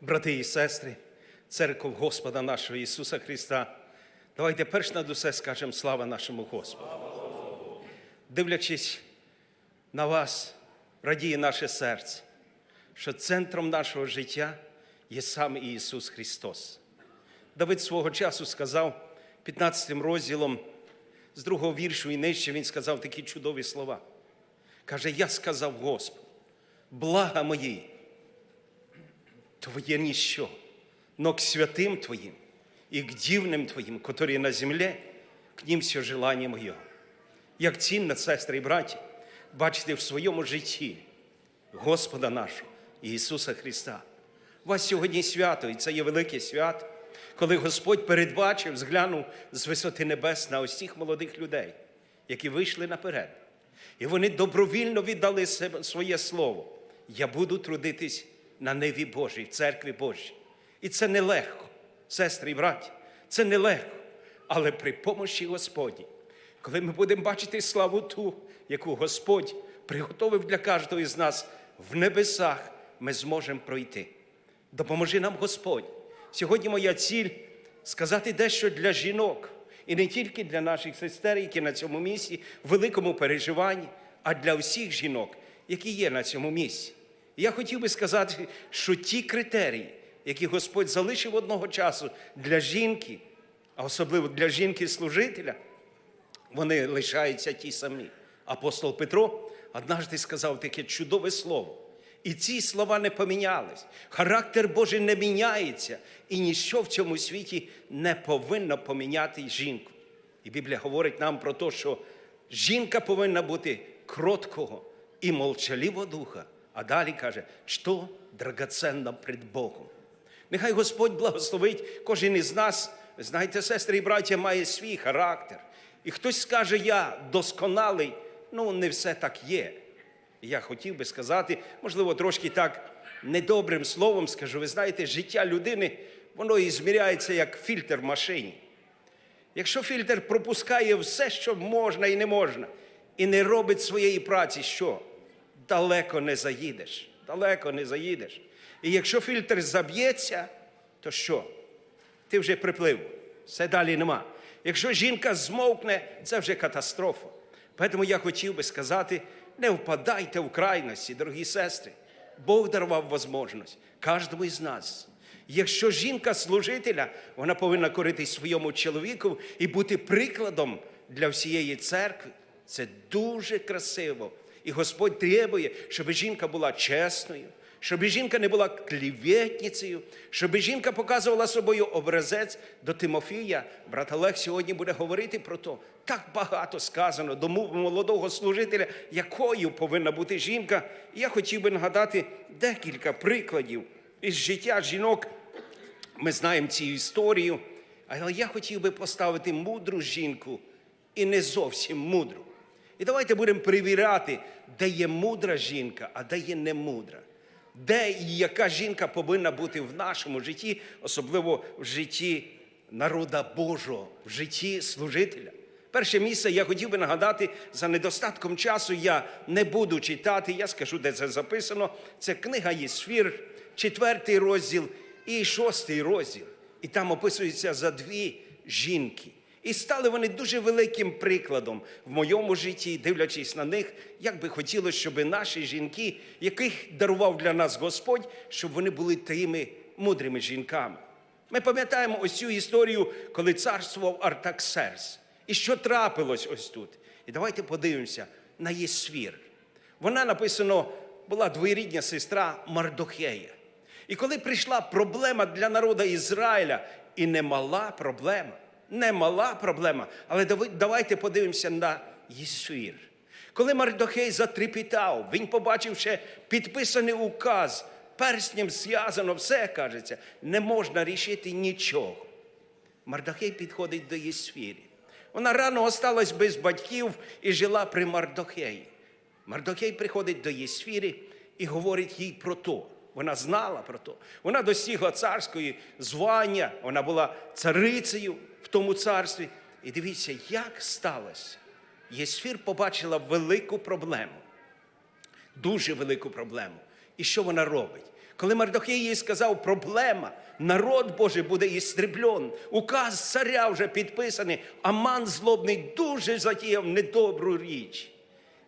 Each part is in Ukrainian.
Брати і сестри, церков Господа нашого Ісуса Христа, давайте перш над усе скажемо слава нашому Господу. Дивлячись на вас, радіє наше серце, що центром нашого життя є сам Ісус Христос. Давид свого часу сказав 15 розділом з другого віршу і нижче він сказав такі чудові слова. Каже, я сказав Господу, блага мої, Твоє ніщо, но к святым Твоим и к дивным Твоим, которые на земле, к ним все желание моє. Як цінно, сестри і браті, бачити в своєму житті Господа нашого, Ісуса Христа. У вас сьогодні свято, і це є велике свято, коли Господь передбачив, зглянув з висоти небес на ось цих молодих людей, які вийшли наперед. І вони добровільно віддали себе своє слово. Я буду трудитись на ниві Божій, в церкві Божій. І це нелегко, сестри і браті, це нелегко. Але при помощі Господні, коли ми будемо бачити славу ту, яку Господь приготовив для кожного із нас в небесах, ми зможемо пройти. Допоможи нам Господь. Сьогодні моя ціль сказати дещо для жінок, і не тільки для наших сестер, які на цьому місці в великому переживанні, а для всіх жінок, які є на цьому місці. Я хотів би сказати, що ті критерії, які Господь залишив одного часу для жінки, а особливо для жінки-служителя, вони лишаються ті самі. Апостол Петро однажды сказав таке чудове слово. І ці слова не помінялись. Характер Божий не міняється, і ніщо в цьому світі не повинно поміняти жінку. І Біблія говорить нам про те, що жінка повинна бути кроткого і молчаливого духа. А далі каже, що драгоценно пред Богом. Нехай Господь благословить кожен із нас. Знаєте, сестри і браття, має свій характер. І хтось скаже, я досконалий, ну не все так є. Я хотів би сказати, можливо, трошки так недобрим словом скажу, ви знаєте, життя людини, воно і зміряється як фільтр в машині. Якщо фільтр пропускає все, що можна і не можна, і не робить своєї праці, що? Далеко не заїдеш. Далеко не заїдеш. І якщо фільтр заб'ється, то що? Ти вже приплив, все далі нема. Якщо жінка змовкне, це вже катастрофа. Тому я хотів би сказати, не впадайте в крайності, дорогі сестри. Бог дарував можливість кожному із нас. Якщо жінка служителя, вона повинна коритись своєму чоловіку і бути прикладом для всієї церкви. Це дуже красиво. І Господь требує, щоб жінка була чесною, щоб жінка не була кліветницею, щоб жінка показувала собою образець до Тимофія. Брат Олег сьогодні буде говорити про то. Так багато сказано до молодого служителя, якою повинна бути жінка. І я хотів би нагадати декілька прикладів із життя жінок. Ми знаємо цю історію, але я хотів би поставити мудру жінку і не зовсім мудру. І давайте будемо перевіряти, де є мудра жінка, а де є немудра. Де і яка жінка повинна бути в нашому житті, особливо в житті народа Божого, в житті служителя. Перше місце я хотів би нагадати, за недостатком часу я не буду читати, я скажу, де це записано. Це книга Єсфір, четвертий розділ і шостий розділ. І там описується за дві жінки. І стали вони дуже великим прикладом в моєму житті, дивлячись на них, як би хотілося, щоб наші жінки, яких дарував для нас Господь, щоб вони були тими мудрими жінками. Ми пам'ятаємо ось цю історію, коли царствував Артаксерс. І що трапилось ось тут? І давайте подивимося на Єсвір. Вона написано, була двоєрідня сестра Мардохея. І коли прийшла проблема для народу Ізраїля, і немала проблема, немала проблема, але давайте подивимося на Єсвір. Коли Мардохей затрепітав, він побачив ще підписаний указ, перснем зв'язано, все кажеться, не можна рішити нічого. Мардохей підходить до Єсфірі. Вона рано осталась без батьків і жила при Мардохеї. Мардохей приходить до Єсфіри і говорить їй про то. Вона знала про то. Вона достигла царської звання, вона була царицею в тому царстві. І дивіться, як сталося. Єсфір побачила велику проблему, дуже велику проблему. І що вона робить? Коли Мардохей їй сказав, проблема, народ Божий буде істреблен, указ царя вже підписаний, Аман злобний дуже затіяв недобру річ.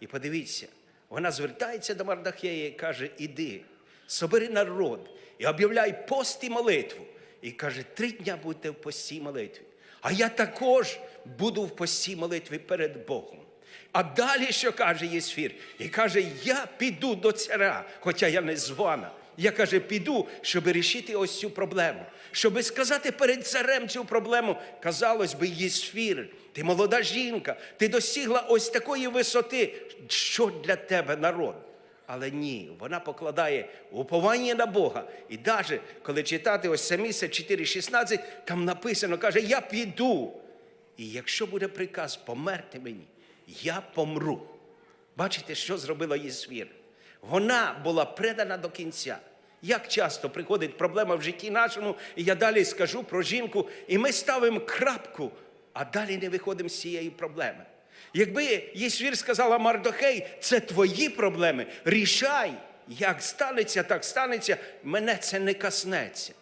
І подивіться, вона звертається до Мардахея і каже: Іди, собери народ і об'являй пост і молитву. І каже, три дня будьте в пості молитві. А я також буду в пості молитві перед Богом. А далі що каже Єсфір? І каже, я піду до царя, хоча я не звана. Я каже, піду, щоб рішити ось цю проблему. Щоб сказати перед царем цю проблему, казалось би, Єсфір, ти молода жінка, ти досягла ось такої висоти. Що для тебе народ? Але ні, вона покладає уповання на Бога. І навіть коли читати ось місце 4.16, там написано, каже, я піду. І якщо буде приказ померти мені, я помру. Бачите, що зробила Єсвір? Вона була предана до кінця. Як часто приходить проблема в житті нашому, і я далі скажу про жінку, і ми ставимо крапку, а далі не виходимо з цієї проблеми. Якби Єсвір сказала Мардохей, це твої проблеми, рішай, як станеться, так станеться, мене це не коснеться.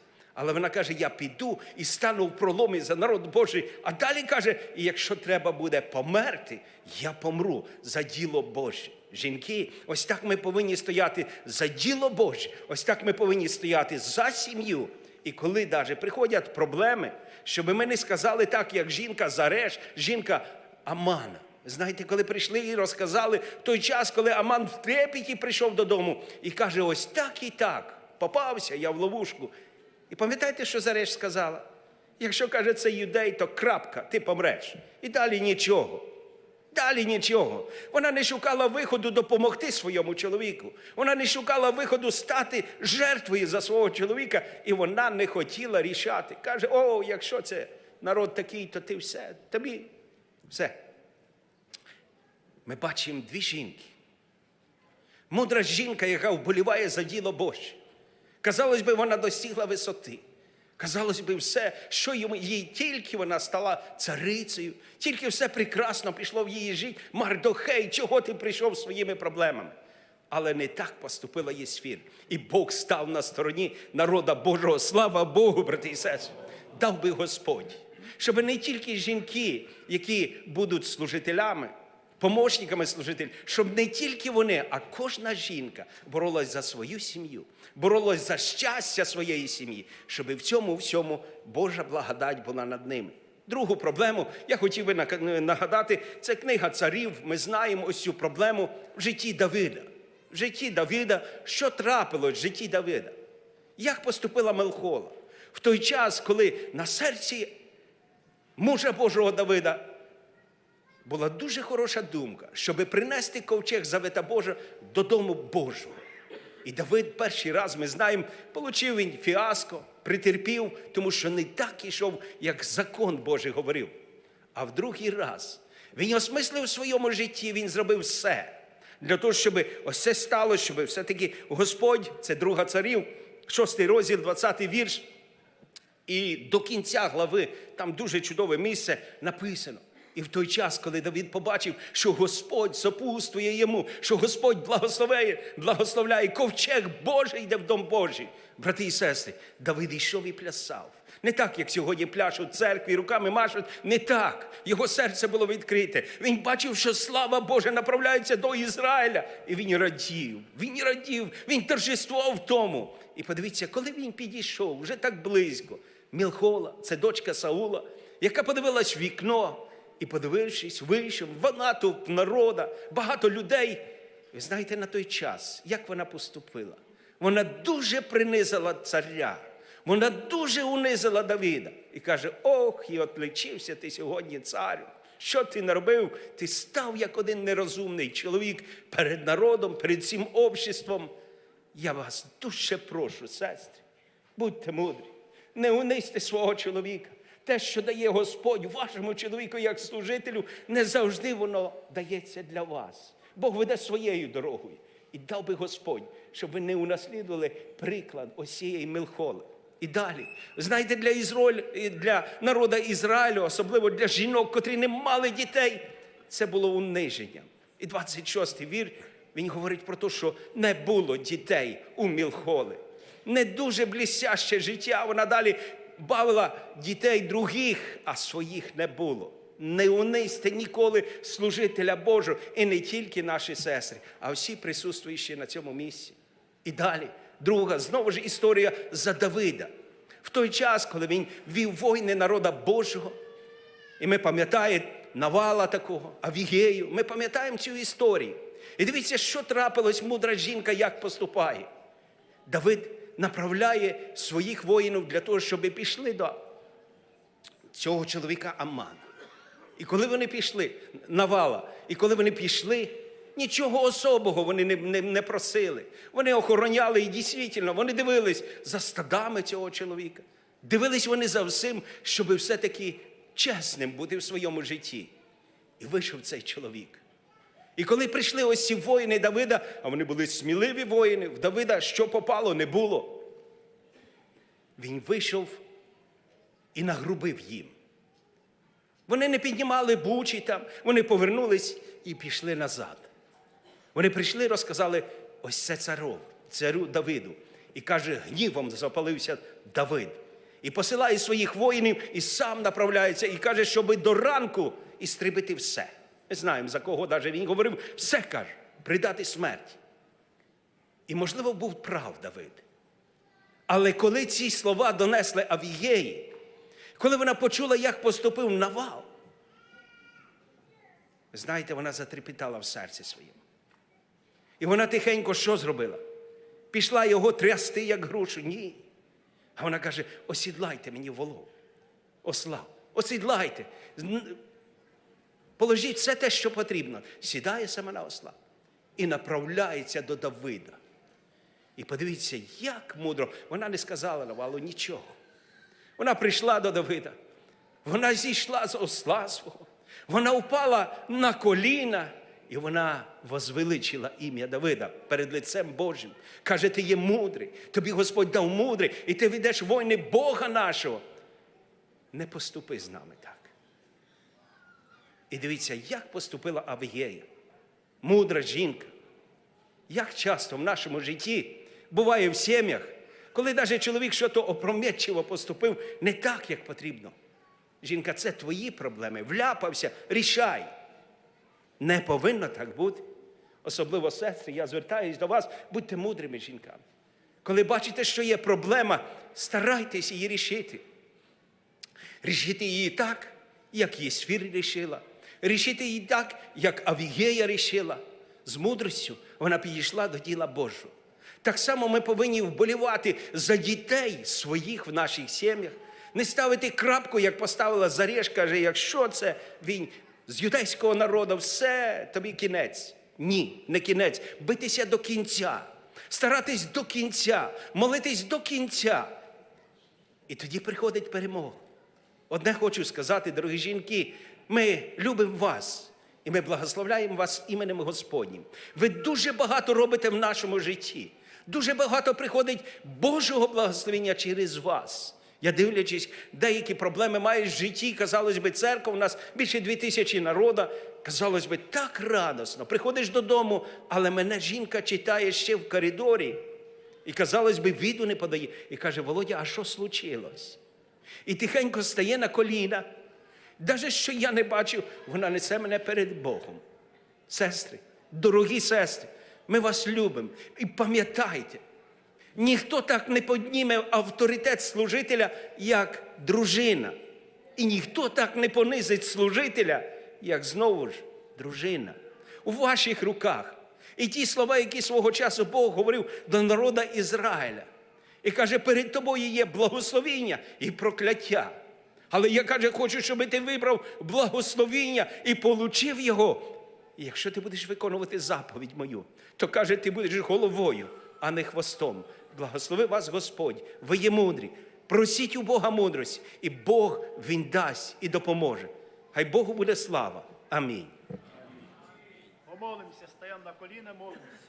Але вона каже: я піду і стану в проломі за народ Божий. А далі каже: і якщо треба буде померти, я помру за діло Боже. Жінки, ось так ми повинні стояти за діло Боже, ось так ми повинні стояти за сім'ю. І коли навіть приходять проблеми, щоб ми не сказали так, як жінка Зареш, жінка Амана. Знаєте, коли прийшли і розказали той час, коли Аман в трепеті прийшов додому і каже: ось так і так, попався я в ловушку. І пам'ятаєте, що Зареш сказала? Якщо каже це юдей, то крапка, ти помреш. І далі нічого. Далі нічого. Вона не шукала виходу допомогти своєму чоловіку. Вона не шукала виходу стати жертвою за свого чоловіка, і вона не хотіла рішати. Каже: о, якщо це народ такий, то ти все, тобі все. Ми бачимо дві жінки. Мудра жінка, яка вболіває за діло Боже. Казалось би, вона достигла висоти. Казалось би, все, що їй тільки вона стала царицею, тільки все прекрасно пішло в її життя. Мардохей, чого ти прийшов своїми проблемами? Але не так поступила Єсфір. І Бог став на стороні народа Божого. Слава Богу, брати і сестри. Дав би Господь, щоб не тільки жінки, які будуть служителями, помощниками служителів, щоб не тільки вони, а кожна жінка боролась за свою сім'ю, боролась за щастя своєї сім'ї, щоб в цьому всьому Божа благодать була над ними. Другу проблему я хотів би нагадати, це книга царів. Ми знаємо ось цю проблему в житті Давида. В житті Давида, що трапилось в житті Давида? Як поступила Мелхола? В той час, коли на серці мужа Божого Давида була дуже хороша думка, щоб принести ковчег завета Божа додому Божого. І Давид перший раз, ми знаємо, отримав він фіаско, притерпів, тому що не так ішов, як закон Божий говорив. А в другий раз він осмислив в своєму житті, він зробив все для того, щоб ось це сталося, щоб все-таки Господь, це друга царів, шостий розділ, 20 вірш. І до кінця глави там дуже чудове місце написано. І в той час, коли Давид побачив, що Господь сопутствує йому, що Господь благословляє, благословляє, ковчег Божий йде в дом Божий. Брати і сестри, Давид йшов і плясав. Не так, як сьогодні пляшуть церкві, руками машуть. Не так. Його серце було відкрите. Він бачив, що слава Божа направляється до Ізраїля. І він радів. Він радів, він торжествував в тому. І подивіться, коли він підійшов, вже так близько. Мілхола, це дочка Саула, яка подивилась в вікно і, подивившись, вийшов, вона тут народа, багато людей. Ви знаєте, на той час, як вона поступила? Вона дуже принизила царя, вона дуже унизила Давіда і каже: Ох, і отличився ти сьогодні, царю. Що ти наробив? Ти став як один нерозумний чоловік перед народом, перед цим обществом. Я вас дуже прошу, сестри, будьте мудрі, не унизьте свого чоловіка. Те, що дає Господь вашому чоловіку як служителю, не завжди воно дається для вас. Бог веде своєю дорогою. І дав би Господь, щоб ви не унаслідували приклад ось цієї Милхоли. І далі, знаєте, для Ізраїль, для народу Ізраїлю, особливо для жінок, котрі не мали дітей, це було униженням. І 26-й вір, він говорить про те, що не було дітей у Мілхоли. не дуже блістяще життя. Вона далі бавила дітей других, а своїх не було. Не унизьте ніколи служителя Божого, і не тільки наші сестри, а всі присутствуючі на цьому місці. І далі, друга, знову ж історія за Давида. В той час, коли він вів війни народа Божого, і ми пам'ятаємо Навала такого, Авігею, ми пам'ятаємо цю історію. І дивіться, що трапилось, мудра жінка, як поступає. Давид направляє своїх воїнів для того, щоб пішли до цього чоловіка Амана. І коли вони пішли, Навала, і коли вони пішли, нічого особого вони не, не, не просили. Вони охороняли і дійсно, вони дивились за стадами цього чоловіка. Дивились вони за всім, щоб все-таки чесним бути в своєму житті. І вийшов цей чоловік. І коли прийшли ось ці воїни Давида, а вони були сміливі воїни, в Давида що попало, не було. Він вийшов і нагрубив їм. Вони не піднімали бучі там, вони повернулись і пішли назад. Вони прийшли, розказали ось це царов, царю Давиду. І каже, гнівом запалився Давид. І посилає своїх воїнів, і сам направляється, і каже, щоби до ранку істребити все. Ми знаємо, за кого навіть він говорив, все каже, придати смерть. І, можливо, був прав Давид. Але коли ці слова донесли Авієї, коли вона почула, як поступив Навал, знаєте, вона затрепетала в серці своєму. І вона тихенько що зробила? Пішла його трясти, як грушу. Ні. А вона каже: осідлайте мені волов, осла, осідлайте. Положіть все те, що потрібно. Сідає саме на осла і направляється до Давида. І подивіться, як мудро. Вона не сказала Навалу нічого. Вона прийшла до Давида. Вона зійшла з осла свого. Вона впала на коліна, і вона возвеличила ім'я Давида перед лицем Божим. Каже, ти є мудрий, тобі Господь дав мудрий, і ти ведеш війни Бога нашого. Не поступи з нами так. І дивіться, як поступила Авієя, мудра жінка. Як часто в нашому житті буває в сім'ях, коли навіть чоловік щось опрометчиво поступив не так, як потрібно. Жінка, це твої проблеми. Вляпався, рішай. Не повинно так бути. Особливо, сестри, я звертаюсь до вас, будьте мудрими жінками. Коли бачите, що є проблема, старайтесь її рішити. Рішити її так, як Єсфір рішила. Рішити її так, як Авігея рішила. З мудростю вона підійшла до діла Божого. Так само ми повинні вболівати за дітей своїх в наших сім'ях. Не ставити крапку, як поставила Зарєш, каже, якщо це він з юдейського народу, все, тобі кінець. Ні, не кінець. Битися до кінця, старатись до кінця, молитись до кінця. І тоді приходить перемога. Одне хочу сказати, дорогі жінки, ми любимо вас і ми благословляємо вас іменем Господнім. Ви дуже багато робите в нашому житті. Дуже багато приходить Божого благословення через вас. Я дивлячись, деякі проблеми маєш в житті. Казалось би, церква у нас більше дві тисячі народа. Казалось би, так радосно. Приходиш додому, але мене жінка читає ще в коридорі. І казалось би, віду не подає. І каже, Володя, а що случилось? І тихенько стає на коліна. Навіть що я не бачив, вона несе мене перед Богом. Сестри, дорогі сестри, ми вас любимо. І пам'ятайте, ніхто так не підніме авторитет служителя, як дружина. І ніхто так не понизить служителя, як знову ж дружина. У ваших руках. І ті слова, які свого часу Бог говорив до народа Ізраїля. І каже, перед тобою є благословіння і прокляття. Але я каже, хочу, щоб ти вибрав благословіння і получив його. І якщо ти будеш виконувати заповідь мою, то каже, ти будеш головою, а не хвостом. Благослови вас Господь, ви є мудрі. Просіть у Бога мудрості, і Бог Він дасть і допоможе. Хай Богу буде слава. Амінь. Помолимося, стаємо на коліна, молимося.